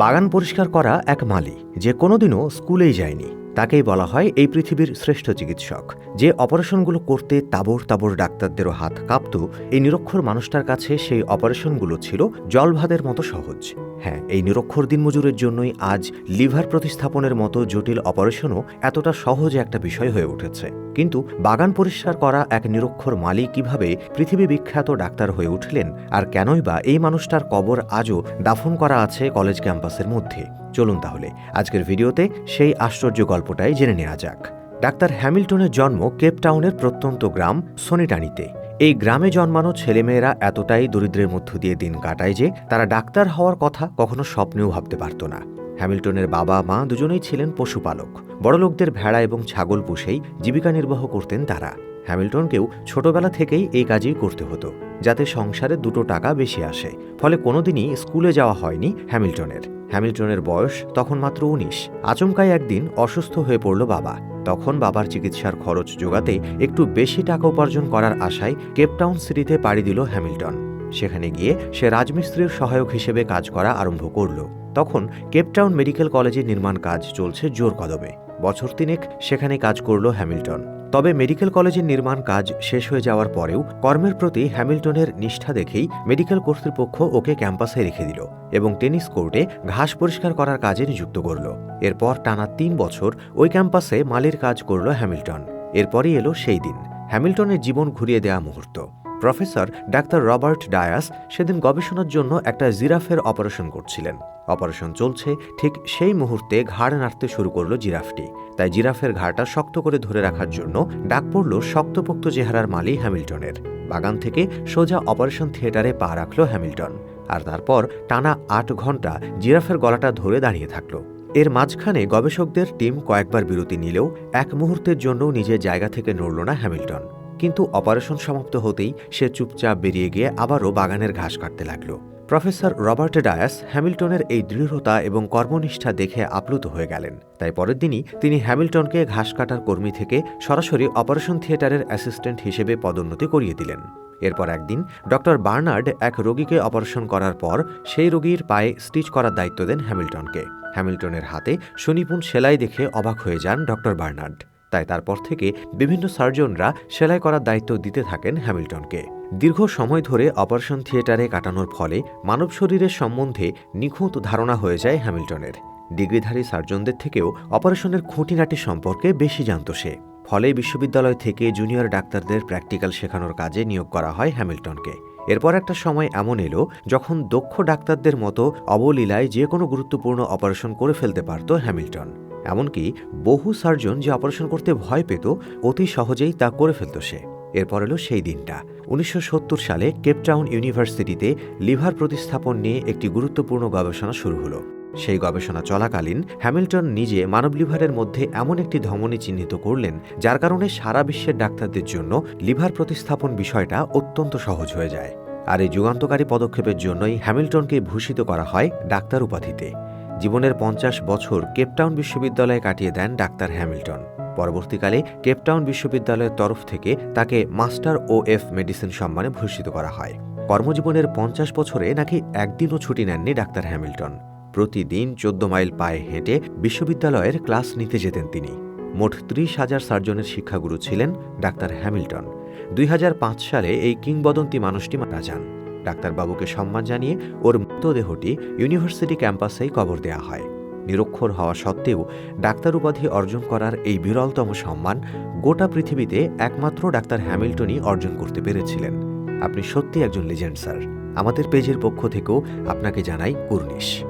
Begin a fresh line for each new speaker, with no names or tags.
বাগান পরিষ্কার করা এক মালি যে কোনোদিনও স্কুলেই যায়নি। তাকেই বলা হয় এই পৃথিবীর শ্রেষ্ঠ চিকিৎসক। যে অপারেশনগুলো করতে তাবর তাবর ডাক্তারদেরও হাত কাঁপত, এই নিরক্ষর মানুষটার কাছে সেই অপারেশনগুলো ছিল জলভাদের মতো সহজ। হ্যাঁ এই নিরক্ষর দিনমজুরের জন্যই আজ লিভার প্রতিস্থাপনের মতো জটিল অপারেশনও এতটা সহজ একটা বিষয় হয়ে উঠেছে। কিন্তু বাগান পরিষ্কার করা এক নিরক্ষর মালি কীভাবে পৃথিবী বিখ্যাত ডাক্তার হয়ে উঠলেন? আর কেনই বা এই মানুষটার কবর আজও দাফন করা আছে কলেজ ক্যাম্পাসের মধ্যে? চলুন তাহলে, আজকের ভিডিওতে সেই আশ্চর্য গল্পটাই জেনে নেওয়া যাক। ডাক্তার হ্যামিল্টনের জন্ম কেপটাউনের প্রত্যন্ত গ্রাম সনিটানিতে। এই গ্রামে জন্মানো ছেলেমেয়েরা এতটাই দরিদ্রের মধ্য দিয়ে দিন কাটায় যে তারা ডাক্তার হওয়ার কথা কখনো স্বপ্নেও ভাবতে পারত না। হ্যামিল্টনের বাবা মা দুজনেই ছিলেন পশুপালক। বড়লোকদের ভেড়া এবং ছাগল পুষেই জীবিকা নির্বাহ করতেন তারা। হ্যামিল্টনকেও ছোটবেলা থেকেই এই কাজই করতে হতো, যাতে সংসারে দুটো টাকা বেশি আসে। ফলে কোনোদিনই স্কুলে যাওয়া হয়নি হ্যামিল্টনের। হ্যামিল্টনের বয়স তখন মাত্র উনিশ। আচমকাই একদিন অসুস্থ হয়ে পড়ল বাবা। তখন বাবার চিকিৎসার খরচ জোগাতে একটু বেশি টাকা উপার্জন করার আশায় কেপটাউন সিটিতে পাড়ি দিল হ্যামিল্টন। সেখানে গিয়ে সে রাজমিস্ত্রির সহায়ক হিসেবে কাজ করা আরম্ভ করল। তখন কেপটাউন মেডিকেল কলেজের নির্মাণ কাজ চলছে জোর কদমে। বছর তিনেক সেখানে কাজ করল হ্যামিল্টন। তবে মেডিকেল কলেজের নির্মাণ কাজ শেষ হয়ে যাওয়ার পরেও কর্মের প্রতি হ্যামিল্টনের নিষ্ঠা দেখেই মেডিকেল কর্তৃপক্ষ ওকে ক্যাম্পাসে রেখে দিল এবং টেনিস কোর্টে ঘাস পরিষ্কার করার কাজে নিযুক্ত করল। এরপর টানা তিন বছর ওই ক্যাম্পাসে মালির কাজ করল হ্যামিল্টন। এরপরই এলো সেই দিন। হ্যামিল্টনের জীবন ঘুরিয়ে দেওয়া মুহূর্ত। প্রফেসর ডাক্তার রবার্ট ডায়াস সেদিন গবেষণার জন্য একটা জিরাফের অপারেশন করছিলেন। অপারেশন চলছে, ঠিক সেই মুহূর্তে ঘাড় নাড়তে শুরু করল জিরাফটি। তাই জিরাফের ঘাড়টা শক্ত করে ধরে রাখার জন্য ডাক পড়ল শক্তপোক্ত চেহারার মালি হ্যামিল্টনের। বাগান থেকে সোজা অপারেশন থিয়েটারে পা রাখল হ্যামিল্টন। আর তারপর টানা আট ঘণ্টা জিরাফের গলাটা ধরে দাঁড়িয়ে থাকল। এর মাঝখানে গবেষকদের টিম কয়েকবার বিরতি নিলেও এক মুহূর্তের জন্য নিজের জায়গা থেকে নড়ল না হ্যামিল্টন। কিন্তু অপারেশন সমাপ্ত হতেই সে চুপচাপ বেরিয়ে গিয়ে আবারও বাগানের ঘাস কাটতে লাগল। প্রফেসর রবার্ট ডায়াস হ্যামিল্টনের এই দৃঢ়তা এবং কর্মনিষ্ঠা দেখে আপ্লুত হয়ে গেলেন। তাই পরের দিনই তিনি হ্যামিল্টনকে ঘাস কাটার কর্মী থেকে সরাসরি অপারেশন থিয়েটারের অ্যাসিস্ট্যান্ট হিসেবে পদোন্নতি করিয়ে দিলেন। এরপর একদিন ডক্টর বার্নার্ড এক রোগীকে অপারেশন করার পর সেই রোগীর পায়ে স্টিচ করার দায়িত্ব দেন হ্যামিল্টনকে। হ্যামিল্টনের হাতে সুনিপুণ সেলাই দেখে অবাক হয়ে যান ডক্টর বার্নার্ড। তাই তারপর থেকে বিভিন্ন সার্জনরা সেলাই করার দায়িত্ব দিতে থাকেন হ্যামিল্টনকে। দীর্ঘ সময় ধরে অপারেশন থিয়েটারে কাটানোর ফলে মানব শরীরের সম্বন্ধে নিখুঁত ধারণা হয়ে যায় হ্যামিল্টনের। ডিগ্রিধারী সার্জনদের থেকেও অপারেশনের খুঁটিনাটি সম্পর্কে বেশি জানত সে। ফলে বিশ্ববিদ্যালয় থেকে জুনিয়র ডাক্তারদের প্র্যাকটিক্যাল শেখানোর কাজে নিয়োগ করা হয় হ্যামিল্টনকে। এরপর একটা সময় এমন এলো, যখন দক্ষ ডাক্তারদের মতো অবলীলায় যে কোনো গুরুত্বপূর্ণ অপারেশন করে ফেলতে পারত হ্যামিল্টন। এমনকি বহু সার্জন যে অপারেশন করতে ভয় পেত, অতি সহজেই তা করে ফেলত সে। এরপর এলো সেই দিনটা। উনিশশো সত্তর সালে কেপটাউন ইউনিভার্সিটিতে লিভার প্রতিস্থাপন নিয়ে একটি গুরুত্বপূর্ণ গবেষণা শুরু হলো। সেই গবেষণা চলাকালীন হ্যামিল্টন নিজে মানব লিভারের মধ্যে এমন একটি ধমনী চিহ্নিত করলেন, যার কারণে সারা বিশ্বের ডাক্তারদের জন্য লিভার প্রতিস্থাপন বিষয়টা অত্যন্ত সহজ হয়ে যায়। আর এই যুগান্তকারী পদক্ষেপের জন্যই হ্যামিল্টনকে ভূষিত করা হয় ডাক্তার উপাধিতে। জীবনের পঞ্চাশ বছর কেপটাউন বিশ্ববিদ্যালয়ে কাটিয়ে দেন ডাক্তার হ্যামিল্টন। পরবর্তীকালে কেপটাউন বিশ্ববিদ্যালয়ের তরফ থেকে তাকে মাস্টার ও এফ মেডিসিন সম্মানে ভূষিত করা হয়। কর্মজীবনের পঞ্চাশ বছরে নাকি একদিনও ছুটি নেননি ডাক্তার হ্যামিল্টন। প্রতিদিন চোদ্দ মাইল পায়ে হেঁটে বিশ্ববিদ্যালয়ের ক্লাস নিতে যেতেন তিনি। মোট ত্রিশ হাজার সার্জনের শিক্ষাগুরু ছিলেন ডাক্তার হ্যামিল্টন। দুই হাজার পাঁচ সালে এই কিংবদন্তি মানুষটি মারা যান। ডাক্তারবাবুকে সম্মান জানিয়ে ওর মৃতদেহটি ইউনিভার্সিটি ক্যাম্পাসেই কবর দেয়া হয়। নিরক্ষর হওয়া সত্ত্বেও ডাক্তার উপাধি অর্জন করার এই বিরলতম সম্মান গোটা পৃথিবীতে একমাত্র ডাক্তার হ্যামিল্টনই অর্জন করতে পেরেছিলেন। আপনি সত্যি একজন লিজেন্ড, স্যার। আমাদের পেজের পক্ষ থেকেও আপনাকে জানাই কুর্নিশ